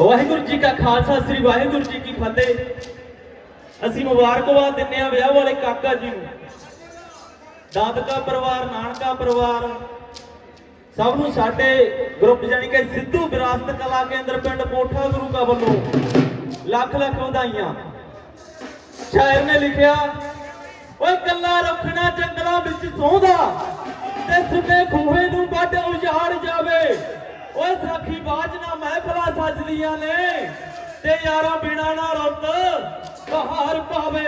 ਵਾਹਿਗੁਰੂ ਜੀ ਕਾ ਖਾਲਸਾ, ਸ੍ਰੀ ਵਾਹਿਗੁਰੂ ਜੀ ਕੀ ਫਤਿਹ। ਅਸੀਂ ਮੁਬਾਰਕਬਾਦ ਦਿੰਦੇ ਆ ਵਿਆਹ ਵਾਲੇ ਕਾਕਾ ਜੀ ਨੂੰ। ਦਾਦਕਾ ਪਰਿਵਾਰ, ਨਾਨਕਾ ਪਰਿਵਾਰ, ਸਭ ਨੂੰ ਸਾਡੇ ਗਰੁੱਪ ਜਾਨੀ ਕਿ ਸਿੱਧੂ ਵਿਰਾਸਤ ਕਲਾ ਕੇਂਦਰ ਪਿੰਡ ਕੋਠਾ ਗੁਰੂ ਕਾ ਵੱਲੋਂ ਲੱਖ ਲੱਖ ਵਧਾਈਆਂ। ਸ਼ਾਇਰ ਨੇ ਲਿਖਿਆ, ਓਏ ਕੱਲਾ ਰੱਖਣਾ ਜੰਗਲਾਂ ਵਿੱਚ ਸੌਂਦਾ ਤੇ ਸੁਨੇ ਖੂਹੇ ਨੂੰ ਵੱਢ ਉਜਾੜ ਜਾਵੇ। ਓਏ ਸਾਖੀ ਬਾਜ ਨਾ ਮਹਿਫਲਾਂ ਸੱਜਦੀਆਂ ਨੇ ਤੇ ਯਾਰਾਂ ਬਿਨਾ ਨਾ ਰੁੱਤ, ਬਹਾਰ ਪਾਵੇ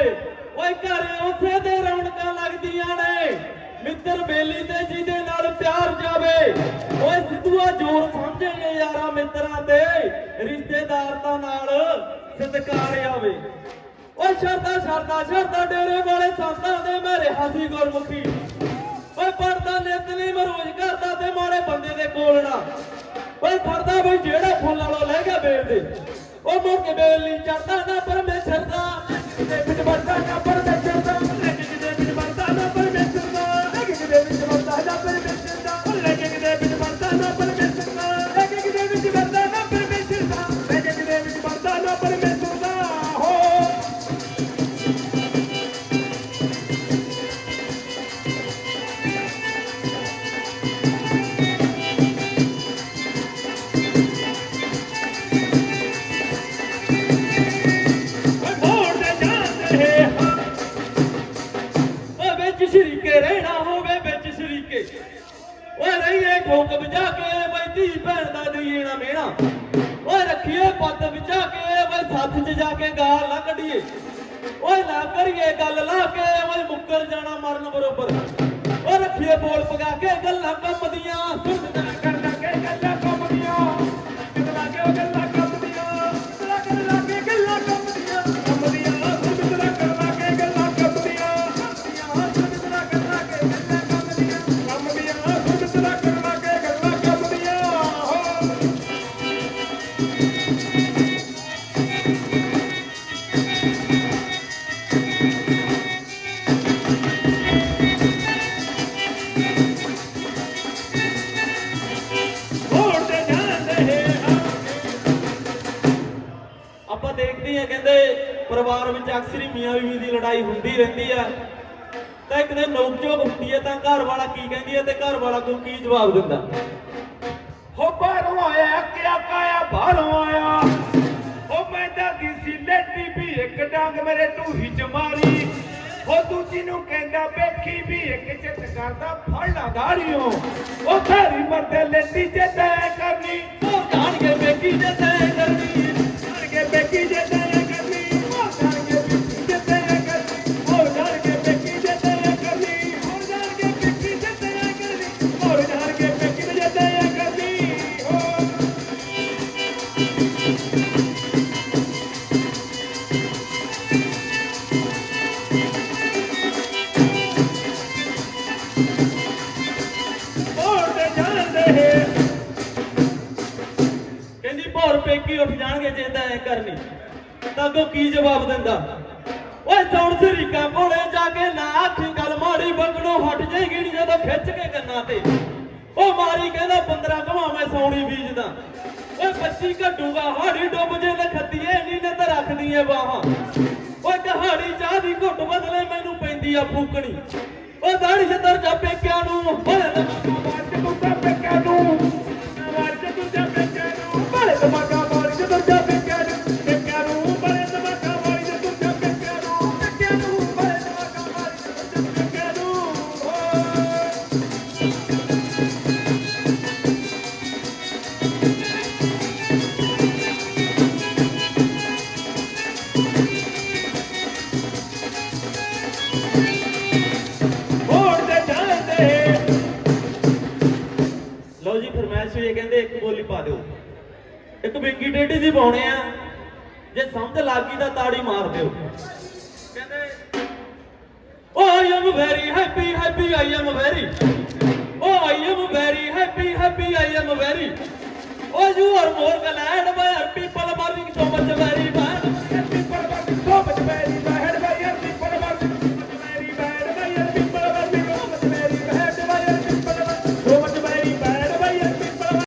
ਓਏ ਘਰ ਉਸੇ ਦੇ ਰੌਣਕਾਂ ਲੱਗਦੀਆਂ ਨੇ, ਮਿੱਤਰ ਬੇਲੀ ਤੇ ਜਿਹਦੇ ਨਾਲ ਪਿਆਰ ਜਾਵੇ। ਓਏ ਸਿੱਧੂਆ ਜੋਰ ਸਮਝੇ ਯਾਰਾਂ ਮਿੱਤਰਾਂ ਤੇ, ਰਿਸ਼ਤੇਦਾਰਾਂ ਨਾਲ ਸਤਿਕਾਰ ਆਵੇ। ਓਏ ਸ਼ਰਦਾ ਸ਼ਰਦਾ ਸ਼ਰਦਾ ਡੇਰੇ ਵਾਲੇ ਸੰਤਾਂ ਦੇ ਮੈਂ ਰਿਹਾ ਸੀ ਗੁਰਮੁਖੀ। ਓਏ ਪੜਦਾ ਨਿਤ ਨਹੀਂ ਮਰੋਜ ਕਰਦਾ ਤੇ ਮਾੜੇ ਬੰਦੇ ਦੇ ਕੋਲ ਨਾ ਓਏ ਫੜਦਾ ਬਈ ਜਿਹੜਾ ਫੁੱਲ ਵਾਲਾ ਲੈ ਗਿਆ ਬੇਲ ਦੇ। ਉਹ ਮੁੜ ਕੇ ਬੇਲ ਨਹੀਂ ਚੜਦਾ ਨਾ ਪਰਮੇਸ਼ਰ ਦਾ। ਤੇ ਵਿੱਚ ਵਰਦਾ ਨਾ ਪਰਮੇਸ਼ਰ ਦਾ। ਵਿੱਚ ਸ਼ਰੀਕੇ ਰਹਿਣਾ ਹੋਵੇ ਵਿੱਚ ਸ਼ਰੀਕੇ। ਓਏ ਰਹੀਏ ਠੋਕ ਵਜਾ ਕੇ ਬਈ ਧੀ ਭੈਣ ਦਾ ਦਈਏ ਮੇਣਾ। ਓਏ ਰੱਖੀਏ ਪੱਤ ਵਿਚਾ ਕੇ ਬਈ ਸੱਥ 'ਚ ਜਾ ਕੇ ਗਾਲ ਨਾ ਕੱਢੀਏ। ਓਏ ਨਾ ਕਰੀਏ ਗੱਲ ਲਾ ਕੇ ਓਏ ਮੁੱਕਰ ਜਾਣਾ ਮਰਨ ਬਰੋਬਰ। ਓ ਰੱਖੀਏ ਬੋਲ ਪਗਾ ਕੇ ਗੱਲਾਂ ਕੰਮ ਦੀਆਂ ਆਪਾਂ ਦੇਖਦੇ ਆ ਕਹਿੰਦੇ ਪਰਿਵਾਰ ਵਿੱਚ ਅਕਸਰ ਹੀ ਮੀਆਂ ਬੀਵੀ ਦੀ ਲੜਾਈ ਹੁੰਦੀ ਰਹਿੰਦੀ ਆ। ਤਾਂ ਇੱਕ ਦਿਨ ਨੋਕ ਝੋਕ ਹੁੰਦੀ ਹੈ ਤਾਂ ਘਰ ਵਾਲਾ ਕੀ ਕਹਿੰਦੀ ਹੈ ਤੇ ਘਰ ਵਾਲਾ ਕੋਈ ਕੀ ਜਵਾਬ ਦਿੰਦਾ? ਹੋ ਬਾਹਰੋਂ ਆਇਆ ਬਾਹਰੋਂ ਆਇਆ। ਉਹ ਮੈਂ ਦਾਦੀ ਸੀ ਲੈਟੀ ਵੀ ਇੱਕ ਡਾਂਗ ਮੇਰੇ ਢੂਹੀ ਚ ਮਾਰੀ। ਉਹ ਦੂਜੀ ਨੂੰ ਕਹਿੰਦਾ, ਵੇਖੀ ਵੀ ਇੱਕ ਚਿੱਤ ਕਰਦਾ ਫੜਨਾ ਦਾੜੀਓ ਉਹ ਘਰੀ ਮਰਦੇ ਲੈਟੀ ਚ ਤੈ ਕਰਨੀ, ਉਹ ਜਾਣ ਮੋੜਦੇ ਜਾਂਦੇ ਕਹਿੰਦੀ, ਭੌਰ ਪੇਕੀ ਉੱਠ ਜਾਣਗੇ ਜੇ ਤੈ ਕਰਨੀ। ਤਾਂ ਅੱਗੋਂ ਕੀ ਜਵਾਬ ਦਿੰਦਾ? ਓਏ, ਸੌਣ ਸਰੀਕਾ ਕੋਲੇ ਜਾ ਕੇ ਨਾ ਆਖੀ ਗੱਲ। ਮਾੜੀ ਬੰਗਣੋਂ ਹਟ ਜਾਏਗੀ ਨੀ ਜਦੋਂ ਖਿੱਚ ਕੇ ਕੰਨਾਂ ਤੇ। ਉਹ ਮਾਰੀ ਕਹਿੰਦਾ 15 ਘਵਾ ਮੈਂ ਸੌਣੀ ਬੀਜਦਾ। ਓਏ, ਬੱਚੀ ਘਟੂਗਾ ਹਾੜੀ ਡੁੱਬ ਜੇ ਲਖਤੀਏ ਨੀ ਨੇ ਤਾਂ ਰੱਖਦੀ ਏ ਬਾਹਾਂ। ਓਏ ਕਹਾੜੀ ਚਾਹ ਦੀ ਘੁੱਟ ਬਦਲੇ ਮੈਨੂੰ ਪੈਂਦੀ ਆ ਫੂਕਣੀ। ਦਾੜੀ ਛੱਤਰ ਜਾ ਪੇਕਿਆਂ ਨੂੰ। ਓਏ ਮਾਰ ਤੂੰ ਪੇਕਿਆਂ ਨੂੰ। ਜੀ ਫਰਮਾਇਸ਼ ਹੋਈ ਹੈ ਕਹਿੰਦੇ ਇੱਕ ਬੋਲੀ ਪਾ ਦਿਓ। ਇੱਕ ਬਿੰਗੀ ਟੇਢੀ ਦੀ ਪਾਉਣੇ ਆ। ਜੇ ਸਮਝ ਲੱਗ ਗਈ ਤਾਂ ਤਾੜੀ ਮਾਰ ਦਿਓ। ਕਹਿੰਦੇ, ਓ I am very happy happy I am very oh I am very happy happy I am very oh you are more glad by people morning so much very